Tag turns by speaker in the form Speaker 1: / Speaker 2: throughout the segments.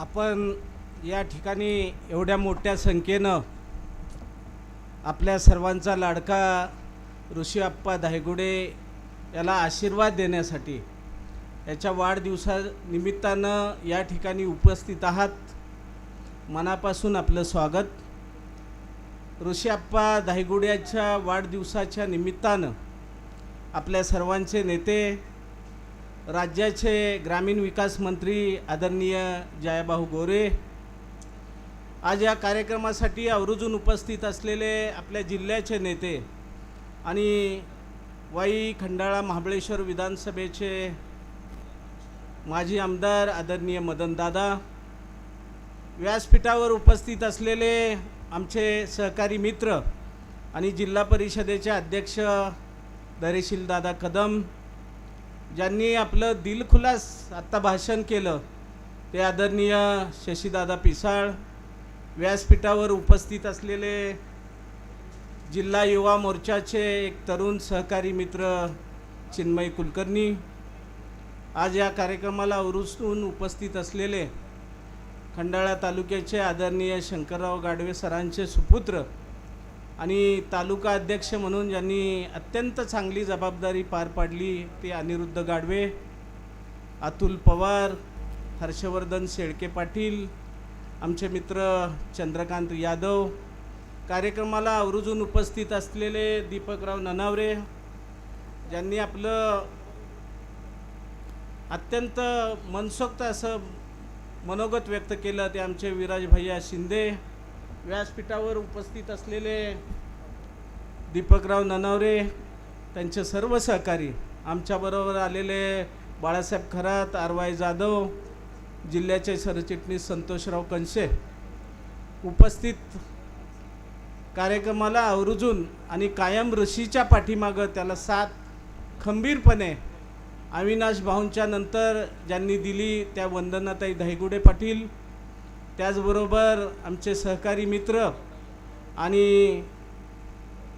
Speaker 1: आपण या ठिकाणी एवढ्या मोठ्या संख्येनं आपल्या सर्वांचा लाडका ऋषी आप्पा धायगुडे याला आशीर्वाद देण्यासाठी याच्या वाढदिवसानिमित्तानं या ठिकाणी उपस्थित आहात. मनापासून आपलं स्वागत. ऋषी आप्पा धायगुड्याच्या वाढदिवसाच्या निमित्तानं आपल्या सर्वांचे नेते राज्याचे ग्रामीण विकास मंत्री आदरणीय जयाभाऊ गोरे आज या कार्यक्रमासाठी आवर्जून उपस्थित असलेले आपल्या जिल्ह्याचे नेते आणि वाई खंडाळा महाबळेश्वर विधानसभेचे माजी आमदार आदरणीय मदनदादा व्यासपीठावर उपस्थित असलेले आमचे सहकारी मित्र आणि जिल्हा परिषदेचे अध्यक्ष दरेशील दादा कदम ज्यांनी आपलं दिलखुलास आत्ता भाषण केलं ते आदरणीय शशीदादा पिसाळ व्यासपीठावर उपस्थित असलेले जिल्हा युवा मोर्चाचे एक तरुण सहकारी मित्र चिन्मय कुलकर्णी आज या कार्यक्रमाला उरुसून उपस्थित असलेले खंडाळा तालुक्याचे आदरणीय शंकरराव गाडवे सरांचे सुपुत्र आणि तालुका अध्यक्ष म्हणून ज्यांनी अत्यंत चांगली जबाबदारी पार पाडली ते अनिरुद्ध गाडवे अतुल पवार हर्षवर्धन शेळके पाटील आमचे मित्र चंद्रकांत यादव कार्यक्रमाला आवर्जून उपस्थित असलेले दीपकराव ननावरे ज्यांनी आपलं अत्यंत मनसोक्त असं मनोगत व्यक्त केलं ते आमचे विराज भैया शिंदे व्यासपीठावर उपस्थित असलेले दीपकराव ननावरे त्यांचे सर्व सहकारी आमच्याबरोबर आलेले बाळासाहेब खरात आर वाय जाधव जिल्ह्याचे सरचिटणीस संतोषराव कंसे उपस्थित कार्यक्रमाला आवर्जून आणि कायम ऋषीच्या पाठीमागं त्याला साथ खंबीरपणे अविनाश भाऊंच्या नंतर ज्यांनी दिली त्या वंदनाताई धायगुडे पाटील त्याचबरोबर आमचे सहकारी मित्र आणि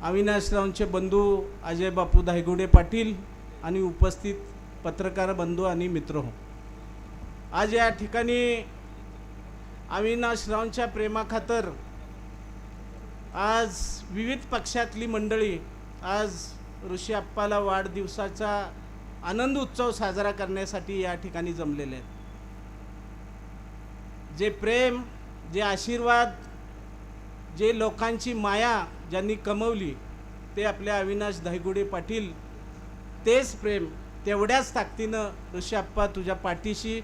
Speaker 1: अविनाशरावांचे बंधू अजय बापू धायगुडे पाटील आणि उपस्थित पत्रकार बंधू आणि मित्र हो. आज या ठिकाणी अविनाशरावांच्या प्रेमाखातर आज विविध पक्षातली मंडळी आज ऋषी आप्पाला वाढदिवसाचा आनंद उत्सव साजरा करण्यासाठी या ठिकाणी जमलेले आहेत. जे प्रेम जे आशीर्वाद जे लोकांची माया ज्यांनी कमवली ते आपल्या अविनाश धायगुडे पाटील तेच प्रेम तेवढ्याच ताकदीनं ऋषाप्पा तुझ्या पाठीशी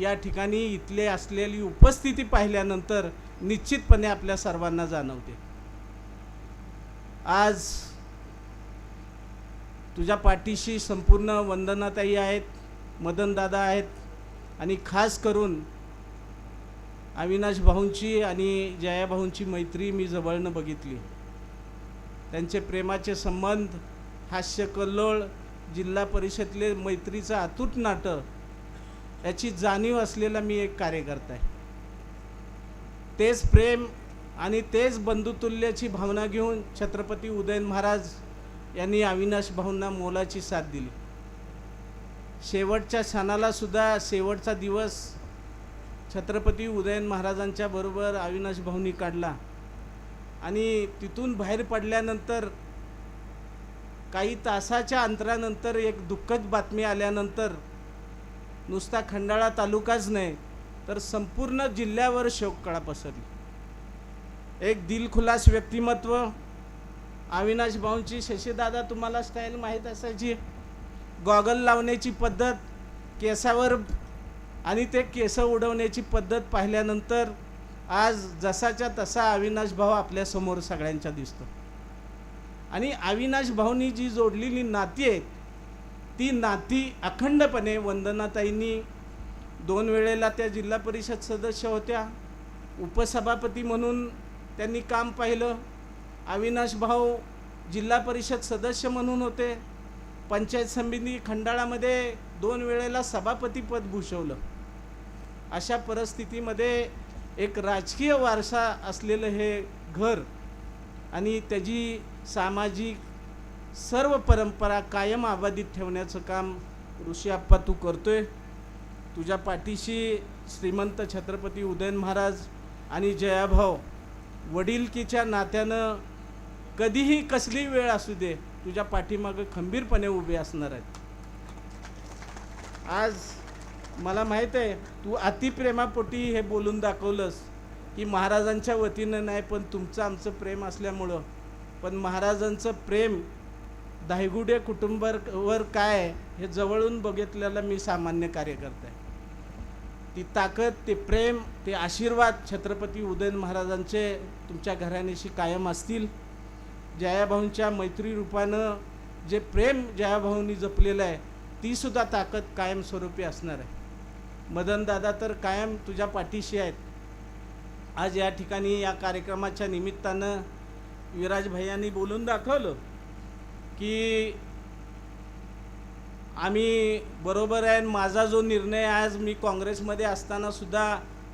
Speaker 1: या ठिकाणी इथले असलेली उपस्थिती पाहिल्यानंतर निश्चितपणे आपल्या सर्वांना जाणवते. आज तुझ्या पाठीशी संपूर्ण वंदनाताई आहेत मदनदादा आहेत आणि खास करून अविनाश भाऊंची आणि जयाभाऊंची मैत्री मी जवळनं बघितली. त्यांचे प्रेमाचे संबंध हास्य कल्लोळ जिल्हा परिषदले मैत्रीचं अतूट नाटं याची जाणीव असलेला मी एक कार्यकर्ता आहे. तेच प्रेम आणि तेच बंधुतुल्याची भावना घेऊन छत्रपती उदयन महाराज यांनी अविनाश भाऊंना मोलाची साथ दिली. शेवटच्या क्षणालासुद्धा शेवटचा दिवस छत्रपती उदयन महाराजांच्या बरोबर अविनाश भाऊनी काढला. आणि तिथून बाहेर पडल्यानंतर काही तासाच्या अंतरानंतर एक दुःखद बातमी आल्यानंतर नुसता खंडाळा तालुकाच नाही तर संपूर्ण जिल्ह्यावर शोककळा पसरली. एक दिलखुलास व्यक्तिमत्व अविनाश भाऊंची शशीदादा तुम्हाला स्टाईल माहीत असायची? गॉगल लावण्याची पद्धत केसावर आणि ते केस उडवण्याची पद्धत पाहिल्यानंतर आज जसाच्या तसा अविनाश भाऊ आपल्यासमोर सगळ्यांच्या दिसतो. आणि अविनाश भाऊनी जी जोडलेली नाती आहेत ती नाती अखंडपणे वंदनाताईंनी दोन वेळेला त्या जिल्हा परिषद सदस्य होत्या उपसभापती म्हणून त्यांनी काम पाहिलं. अविनाश भाऊ जिल्हा परिषद सदस्य म्हणून होते. पंचायत समिती खंडाळामध्ये दोन वेळेला सभापतीपद भूषवलं. अशा परिस्थितीमध्ये एक राजकीय वारसा असलेलं हे घर आणि त्याची सामाजिक सर्व परंपरा कायम आबाधित ठेवण्याचं काम ऋषी आप्पा तू करतोय. तुझ्या पाठीशी श्रीमंत छत्रपती उदयन महाराज आणि जयाभाऊ वडीलकीच्या नात्यानं कधीही कसली वेळ असू दे तुझ्या पाठीमागं खंबीरपणे उभे असणार आहेत. आज मला माहीत आहे तू अतिप्रेमापोटी हे बोलून दाखवलंस की महाराजांच्या वतीनं नाही पण तुमचं आमचं प्रेम असल्यामुळं. पण महाराजांचं प्रेम दायगुडे कुटुंबावर काय हे जवळून बघितलेलं मी सामान्य कार्यकर्ता आहे. ती ताकद ते प्रेम ते आशीर्वाद छत्रपती उदयन महाराजांचे तुमच्या घराण्याशी कायम असतील. जयाभाऊंच्या मैत्री रूपानं जे प्रेम जयाभाऊंनी जपलेलं आहे तीसुद्धा ताकद कायमस्वरूपी असणार आहे. मदनदादा तर कायम तुझ्या पाठीशी आहेत. आज या ठिकाणी या कार्यक्रमाच्या निमित्तानं विराज भैयांनी बोलून दाखवलं की आम्ही बरोबर आहे आणि माझा जो निर्णय आज मी काँग्रेसमध्ये असतानासुद्धा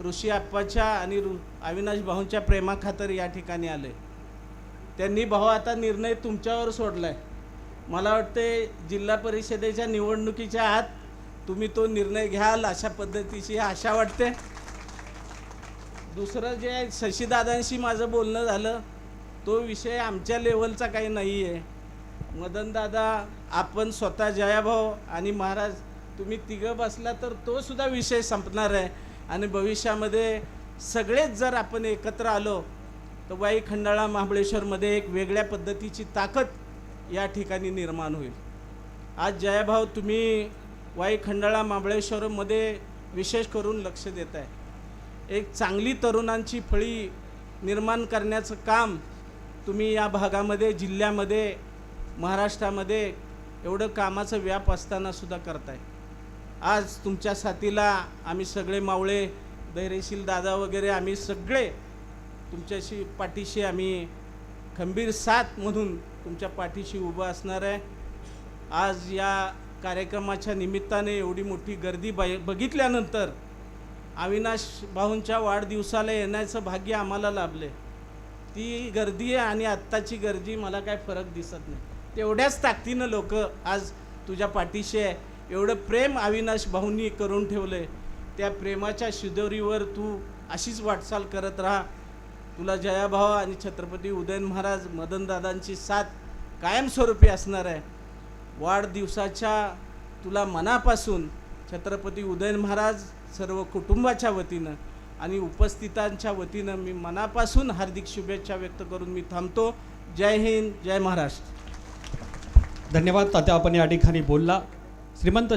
Speaker 1: ऋषी आप्पाच्या आणि ऋ अविनाश भाऊंच्या प्रेमाखातर या ठिकाणी आले त्यांनी भाऊ आता निर्णय तुमच्यावर सोडला आहे मला वाटते जिल्हा परिषदेच्या निवडणुकीच्या आत तुम्ही तो निर्णय घ्याल अशा पद्धतीची आशा वाटते. दुसरं जे शशीदादांशी माझं बोलणं झालं तो विषय आमच्या लेवलचा काही नाही आहे मदनदादा आपण स्वतः जयाभाऊ आणि महाराज तुम्ही तिघं बसला तर तो सुद्धा विषय संपणार आहे. आणि भविष्यामध्ये सगळेच जर आपण एकत्र आलो तर वाई खंडाळा महाबळेश्वरमध्ये एक वेगळ्या पद्धतीची ताकद या ठिकाणी निर्माण होईल. आज जयाभाऊ तुम्ही वाई खंडाळा महाबळेश्वरमध्ये विशेष करून लक्ष देत आहे एक चांगली तरुणांची फळी निर्माण करण्याचं काम तुम्ही या भागामध्ये जिल्ह्यामध्ये महाराष्ट्रामध्ये एवढं कामाचं व्याप असतानासुद्धा करताय. आज तुमच्या साथीला आम्ही सगळे मावळे धैर्यशील दादा वगैरे आम्ही सगळे तुमच्याशी पाठीशी आम्ही खंबीर साथ म्हणून तुमच्या पाठीशी उभं असणार आहे. आज या कार्यक्रमाच्या निमित्ताने एवढी मोठी गर्दी बाय बघितल्यानंतर अविनाश भाऊंच्या वाढदिवसाला येण्याचं भाग्य आम्हाला लाभले ती गर्दी आहे आणि आत्ताची गर्दी मला काय फरक दिसत नाही. तेवढ्याच ताकदीनं लोक आज तुझ्या पाठीशी आहे. एवढं प्रेम अविनाश भाऊंनी करून ठेवलं आहे त्या प्रेमाच्या शिदोरीवर तू अशीच वाटचाल करत राहा. तुला जयाभाव आणि छत्रपती उदयन महाराज मदनदादांची साथ कायमस्वरूपी असणार आहे. वाढदिवसाच्या तुला मनापासून छत्रपती उदयन महाराज सर्व कुटुंबाच्या वतीनं आणि उपस्थितांच्या वतीनं मी मनापासून हार्दिक शुभेच्छा व्यक्त करून मी थांबतो. जय हिंद जय महाराष्ट्र.
Speaker 2: धन्यवाद. तात्या आपण या ठिकाणी बोलला. श्रीमंत